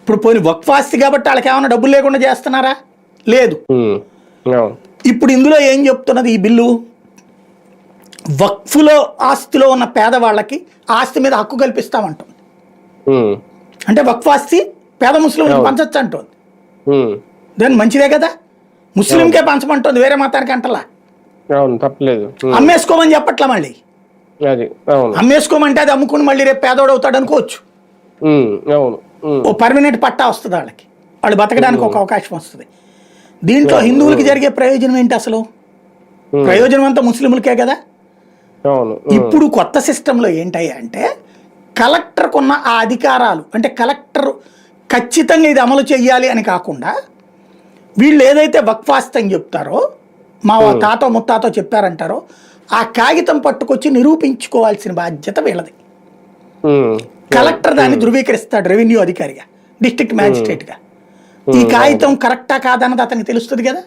ఇప్పుడు పోయిన వక్ఫాస్తి కాబట్టి వాళ్ళకి ఏమైనా డబ్బులు లేకుండా చేస్తున్నారా? లేదు. ఇప్పుడు ఇందులో ఏం చెప్తున్నది ఈ బిల్లు? వక్ఫులో ఆస్తిలో ఉన్న పేదవాళ్ళకి ఆస్తి మీద హక్కు కల్పిస్తామంటుంది. అంటే వక్ఫాస్తి పేద ముస్లింలకు పంచచ్చు అంటుంది దాని మంచిదే కదా? ముస్లింకే పంచమంటుంది వేరే మతానికి అంటలా. అవును తప్పలేదు. అమ్మేసుకోమని చెప్పట్లా మళ్ళీ? అమ్మేసుకోమంటే అది అమ్ముకుని మళ్ళీ రేపు పేదోడు అవుతాడు అనుకోవచ్చు. అవును. ఓ పర్మనెంట్ పట్టా వస్తుంది వాళ్ళకి. వాళ్ళు బతకడానికి ఒక అవకాశం వస్తుంది. దీంట్లో హిందువులకి జరిగే ప్రయోజనం ఏంటి అసలు? ప్రయోజనం అంతా ముస్లింలకే కదా? ఇప్పుడు కొత్త సిస్టంలో ఏంటయ్యా అంటే కలెక్టర్కు ఉన్న ఆ అధికారాలు అంటే కలెక్టర్ ఖచ్చితంగా ఇది అమలు చేయాలి అని కాకుండా వీళ్ళు ఏదైతే వక్ఫాస్తి అని చెప్తారో మా తాతో ముత్తాతో చెప్పారంటారో ఆ కాగితం పట్టుకొచ్చి నిరూపించుకోవాల్సిన బాధ్యత వీళ్ళది. కలెక్టర్ దాన్ని ధృవీకరిస్తాడు రెవెన్యూ అధికారిగా డిస్ట్రిక్ట్ మ్యాజిస్ట్రేట్గా. ఈ కాగితం కరెక్టా కాదన్నది అతనికి తెలుస్తుంది కదా?